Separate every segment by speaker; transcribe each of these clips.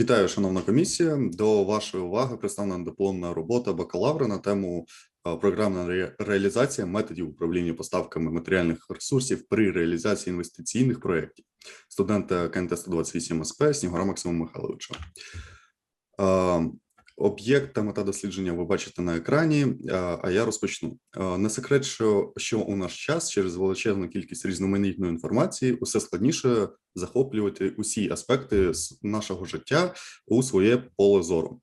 Speaker 1: Вітаю, шановна комісія. До вашої уваги представлена дипломна робота бакалавра на тему програмна реалізація методів управління поставками матеріальних ресурсів при реалізації інвестиційних проєктів студента КНТ 128 СП Снігура Максима Михайловича. Об'єкт та мета дослідження ви бачите на екрані, а я розпочну. Не секрет, що, у наш час через величезну кількість різноманітної інформації усе складніше захоплювати усі аспекти нашого життя у своє поле зору.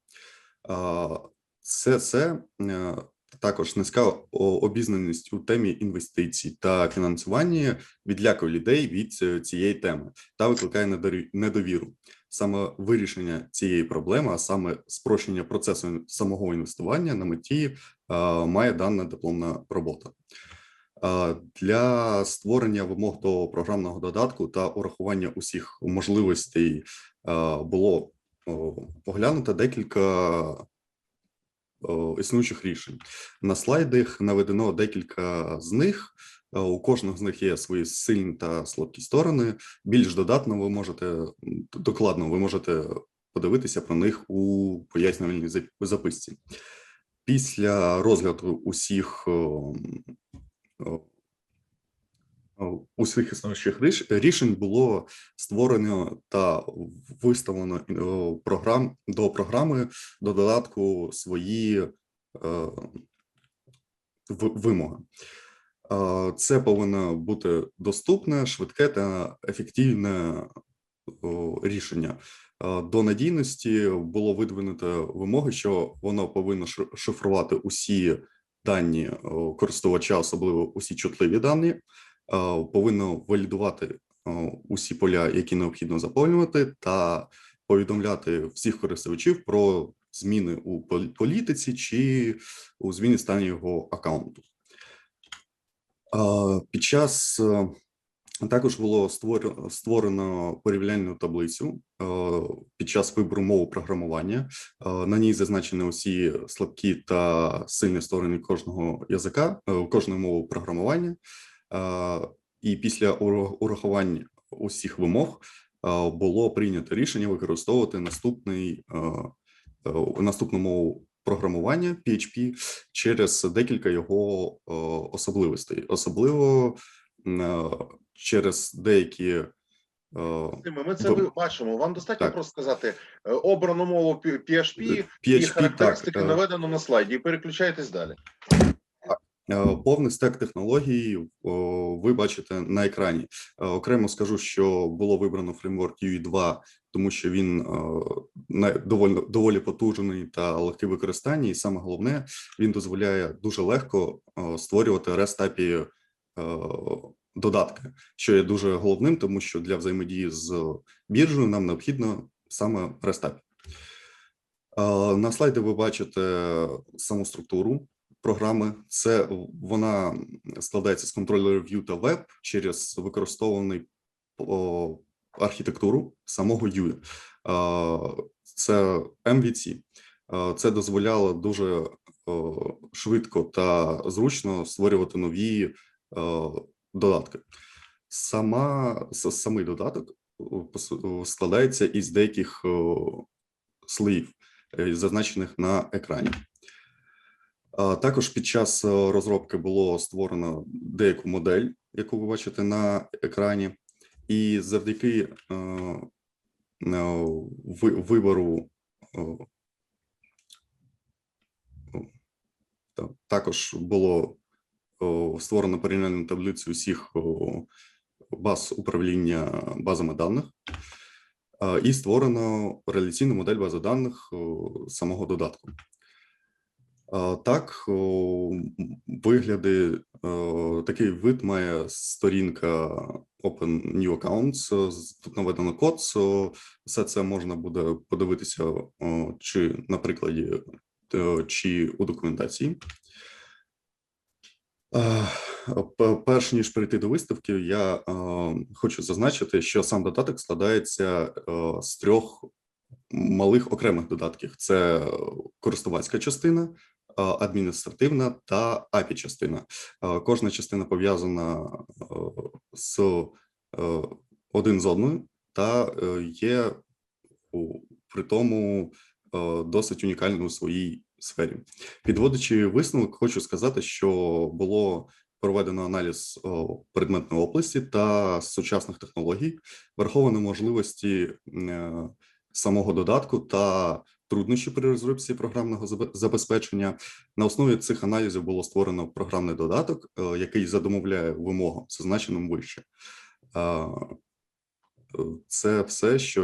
Speaker 1: Це, це е, також низька обізнаність у темі інвестицій та фінансування відлякує людей від е, цієї теми та викликає недовіру. Саме вирішення цієї проблеми, а саме спрощення процесу самого інвестування на меті е, має дана дипломна робота. Е, Для створення вимог до програмного додатку та урахування усіх можливостей е, було поглянуто декілька існуючих рішень. На слайдах наведено декілька з них. Е, У кожного з них є свої сильні та слабкі сторони. Більш додатно ви можете докладно ви можете подивитися про них у пояснювальній записці. Після розгляду усіх о, о, усіх існуючих ріш- рішень було створено та виставлено програм до програми до додатку свої е, вимоги. Це повинно бути доступне, швидке та ефективне рішення. До надійності було видвинуто вимоги, що воно повинно шифрувати усі дані користувача, особливо усі чутливі дані, повинно валідувати усі поля, які необхідно заповнювати, та повідомляти всіх користувачів про зміни у пол- політиці чи у зміні стані його аккаунту. Під час е, також було створено, порівняльну таблицю е, під час вибору мови програмування. Е, На ній зазначені усі слабкі та сильні сторони кожного язика, кожної мови програмування. І після ура- урахування усіх вимог було прийнято рішення використовувати наступний наступну мову програмування PHP через декілька його е, особливостей, особливо е, через деякі е,
Speaker 2: Ми це
Speaker 1: Добре.
Speaker 2: бачимо. Вам достатньо
Speaker 1: Так.
Speaker 2: просто сказати обрану мову P- PHP і
Speaker 1: PHP,
Speaker 2: характеристики
Speaker 1: так,
Speaker 2: наведено на слайді, і переключайтесь далі.
Speaker 1: Повний стек технологій ви бачите на екрані. Окремо скажу, що було вибрано фреймворк UE2, тому що він доволі, доволі потужний та легкий в використанні, і саме головне, він дозволяє дуже легко е, створювати REST API е, додатки, що є дуже головним, тому що для взаємодії з біржею нам необхідно саме REST API. Е, На слайді ви бачите саму структуру програми. Це вона складається з контролерів View та Web через використований архітектуру самого UI. Е, Це MVC. Е, Це дозволяло дуже швидко та зручно створювати нові е, додатки. Сама самий додаток о, складається із деяких слоїв, е, зазначених на екрані. Також під час е, розробки було створено деяку модель, яку ви бачите на екрані, і завдяки е, е, вибору е, та- також було створено порівняльну таблицю усіх баз управління базами даних, і створено реляційну модель бази даних самого додатку. Так, вигляди, такий вид має сторінка Open New Accounts. Тут наведено код. Все це можна буде подивитися чи на прикладі, чи у документації. Перш ніж перейти до виставки, я хочу зазначити, що сам додаток складається з трьох малих окремих додатків: це користувацька частина, адміністративна та API частина. Кожна частина пов'язана з один з одною та е, є при тому досить унікальний у своїй сфері. Підводячи висновок, хочу сказати, що було проведено аналіз предметної області та сучасних технологій, враховано можливості е, самого додатку та труднощі при розробці програмного забезпечення. На основі цих аналізів було створено програмний додаток, е, який задомовляє вимогам, зазначеним вище. Е, Це все, що